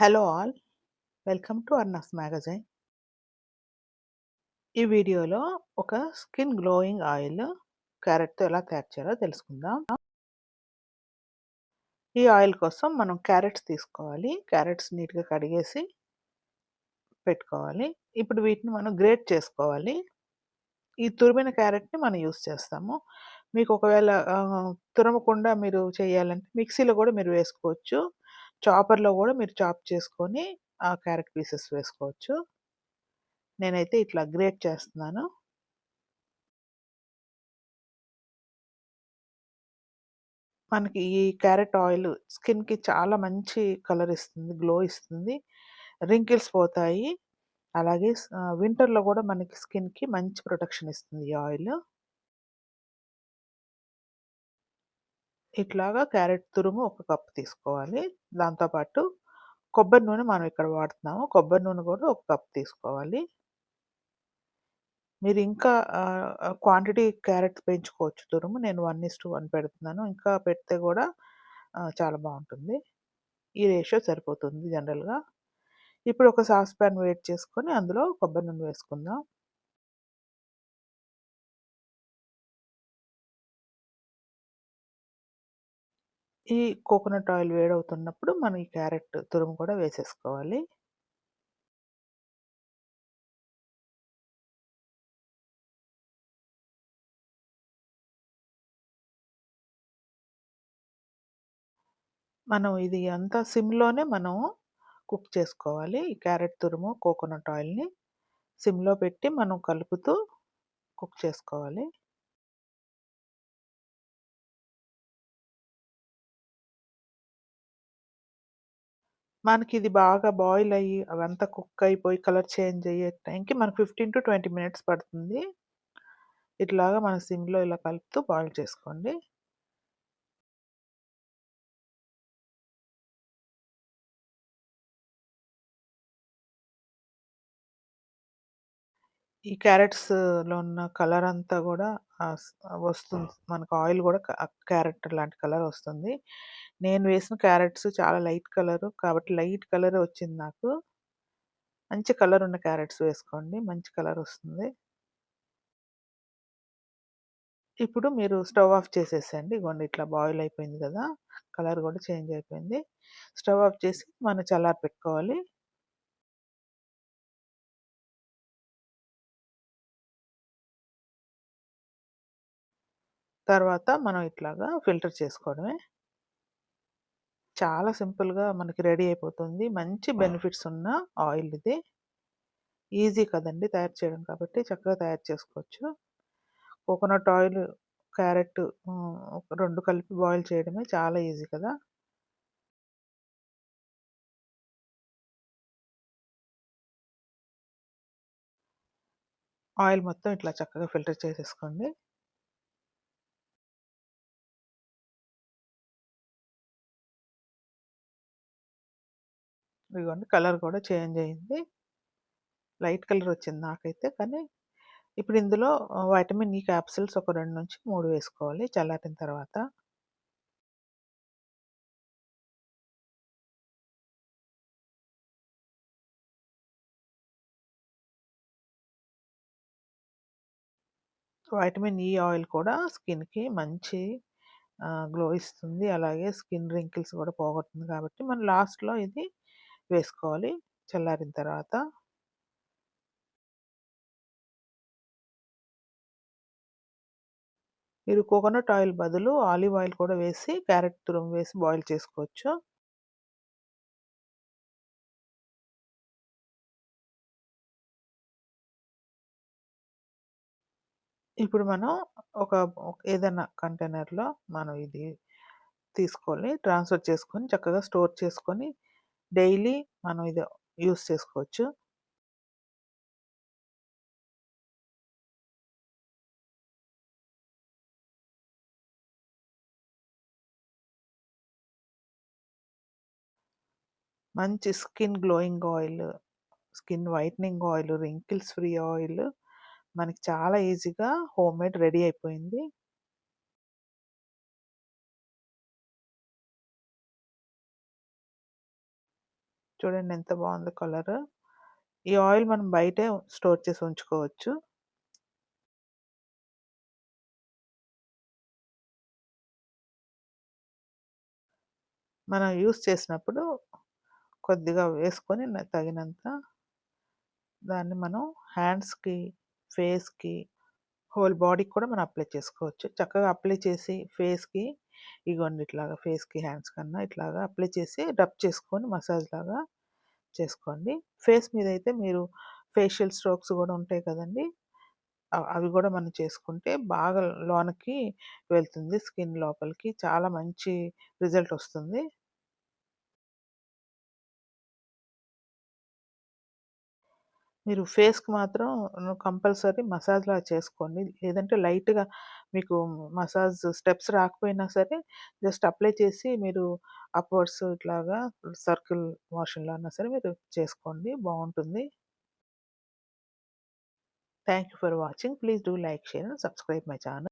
Hello all welcome to Arnas magazine ఈ వీడియోలో ఒక స్కిన్ గ్లోయింగ్ ఆయిల్ క్యారెట్తో ఎలా తయారు చేయాలో తెలుసుకుందాం. ఈ ఆయిల్ కోసం మనం క్యారెట్స్ తీసుకోవాలి. క్యారెట్స్ నీట్గా కడిగేసి పెట్టుకోవాలి. ఇప్పుడు వీటిని మనం గ్రేట్ చేసుకోవాలి. ఈ తురిమిన క్యారెట్ని మనం యూస్ చేస్తాము. మీకు ఒకవేళ తురమకుండా మీరు చేయాలంటే మిక్సీలో కూడా మీరు వేసుకోవచ్చు. చాపర్లో కూడా మీరు చాప్ చేసుకొని ఆ క్యారెట్ పీసెస్ వేసుకోవచ్చు. నేనైతే ఇట్లా గ్రేట్ చేస్తున్నాను. మనకి ఈ క్యారెట్ ఆయిల్ స్కిన్కి చాలా మంచి కలర్ ఇస్తుంది గ్లో ఇస్తుంది. రింకిల్స్ పోతాయి. అలాగే వింటర్లో కూడా మనకి స్కిన్కి మంచి ప్రొటెక్షన్ ఇస్తుంది ఈ ఆయిల్. ఇట్లాగా క్యారెట్ తురుము ఒక కప్పు తీసుకోవాలి. దాంతోపాటు కొబ్బరి నూనె మనం ఇక్కడ వాడుతున్నాము. కొబ్బరి నూనె కూడా ఒక కప్ తీసుకోవాలి. మీరు ఇంకా క్వాంటిటీ క్యారెట్ పెంచుకోవచ్చు. తురుము నేను వన్ ఇస్ టు వన్ పెడుతున్నాను. ఇంకా పెడితే కూడా చాలా బాగుంటుంది. ఈ రేషియో సరిపోతుంది జనరల్గా ఇప్పుడు ఒక సాస్ ప్యాన్ వేట్ చేసుకొని అందులో కొబ్బరి నూనె వేసుకుందాం. ఈ కోకోనట్ ఆయిల్ వేడవుతున్నప్పుడు మనం ఈ క్యారెట్ తురుము కూడా వేసేసుకోవాలి. మనం ఇది అంతా సిమ్లోనే మనం కుక్ చేసుకోవాలి. ఈ క్యారెట్ తురుము కోకోనట్ ఆయిల్ని సిమ్లో పెట్టి మనం కలుపుతూ కుక్ చేసుకోవాలి. మనకి ఇది బాగా బాయిల్ అయ్యి అవంతా కుక్ అయిపోయి కలర్ చేంజ్ అయ్యే టైంకి మనకు ఫిఫ్టీన్ టు ట్వంటీ మినిట్స్ పడుతుంది. ఇట్లాగా మన సిమ్లో ఇలా కలుపుతూ బాయిల్ చేసుకోండి. ఈ క్యారెట్స్లో ఉన్న కలర్ అంతా కూడా వస్తుంది. మనకు ఆయిల్ కూడా క్యారెట్ లాంటి కలర్ వస్తుంది. నేను వేసిన క్యారెట్స్ చాలా లైట్ కలరు కాబట్టి లైట్ కలర్ వచ్చింది నాకు. మంచి కలర్ ఉన్న క్యారెట్స్ వేసుకోండి. మంచి కలర్ వస్తుంది. ఇప్పుడు మీరు స్టవ్ ఆఫ్ చేసేసండి ఇగోండి ఇట్లా బాయిల్ అయిపోయింది కదా! కలర్ కూడా చేంజ్ అయిపోయింది. స్టవ్ ఆఫ్ చేసి మనం చల్లారి పెట్టుకోవాలి. తర్వాత మనం ఇట్లాగా ఫిల్టర్ చేసుకోవడమే. చాలా సింపుల్గా మనకి రెడీ అయిపోతుంది. మంచి బెనిఫిట్స్ ఉన్న ఆయిల్ ఇది. ఈజీ కదండి తయారు చేయడం కాబట్టి చక్కగా తయారు చేసుకోవచ్చు. కోకోనట్ ఆయిల్ క్యారెట్ రెండు కలిపి బాయిల్ చేయడమే చాలా ఈజీ కదా. ఆయిల్ మొత్తం ఇట్లా చక్కగా ఫిల్టర్ చేసేసుకోండి. ఇదిగోండి కలర్ కూడా చేంజ్ అయింది. లైట్ కలర్ వచ్చింది నాకైతే. కానీ ఇప్పుడు ఇందులో వైటమిన్ ఈ క్యాప్సిల్స్ ఒక రెండు నుంచి మూడు వేసుకోవాలి చల్లారిన తర్వాత. వైటమిన్ ఈ ఆయిల్ కూడా స్కిన్కి మంచి గ్లో ఇస్తుంది. అలాగే స్కిన్ రింకిల్స్ కూడా పోగొడుతుంది కాబట్టి మనం లాస్ట్లో ఇది వేసుకోవాలి. చల్లారిన తర్వాత మీరు కోకోనట్ ఆయిల్ బదులు ఆలివ్ ఆయిల్ కూడా వేసి క్యారెట్ తురుము వేసి బాయిల్ చేసుకోవచ్చు. ఇప్పుడు మనం ఒక ఏదైనా కంటైనర్లో మనం ఇది తీసుకొని ట్రాన్స్ఫర్ చేసుకొని చక్కగా స్టోర్ చేసుకొని డైలీ మనం ఇది యూస్ చేసుకోవచ్చు. మంచి skin glowing oil skin whitening oil wrinkles free oil మనకి చాలా ఈజీగా హోమ్ మేడ్ రెడీ అయిపోయింది. చూడండి ఎంత బాగుందో కలర్. ఈ ఆయిల్ మనం బయటే స్టోర్ చేసి ఉంచుకోవచ్చు. మనం యూస్ చేసినప్పుడు కొద్దిగా వేసుకొని తగినంత దాన్ని మనం హ్యాండ్స్కి ఫేస్కి హోల్ బాడీకి కూడా మనం అప్లై చేసుకోవచ్చు. చక్కగా అప్లై చేసి ఫేస్కి ఇగోండి ఇట్లాగా ఫేస్కి హ్యాండ్స్ కన్నా ఇట్లాగా అప్లై చేసి రబ్ చేసుకొని మసాజ్ లాగా చేసుకోండి. ఫేస్ మీద అయితే మీరు ఫేషియల్ స్ట్రోక్స్ కూడా ఉంటాయి కదండి. అవి కూడా మనం చేసుకుంటే బాగా లోనకి వెళ్తుంది స్కిన్ లోపలికి. చాలా మంచి రిజల్ట్ వస్తుంది. మీరు ఫేస్‌కి మాత్రం కంపల్సరీ మసాజ్‌లా చేసుకోండి. లేదంటే లైట్‌గా మీకు మసాజ్ స్టెప్స్ రాకపోయినా సరే జస్ట్ అప్లై చేసి మీరు అప్‌వర్డ్స్ ఇట్లాగా సర్కిల్ మోషన్‌లో అన్నా సరే మీరు చేసుకోండి బాగుంటుంది. Thank you for watching. Please do like, share and subscribe my channel.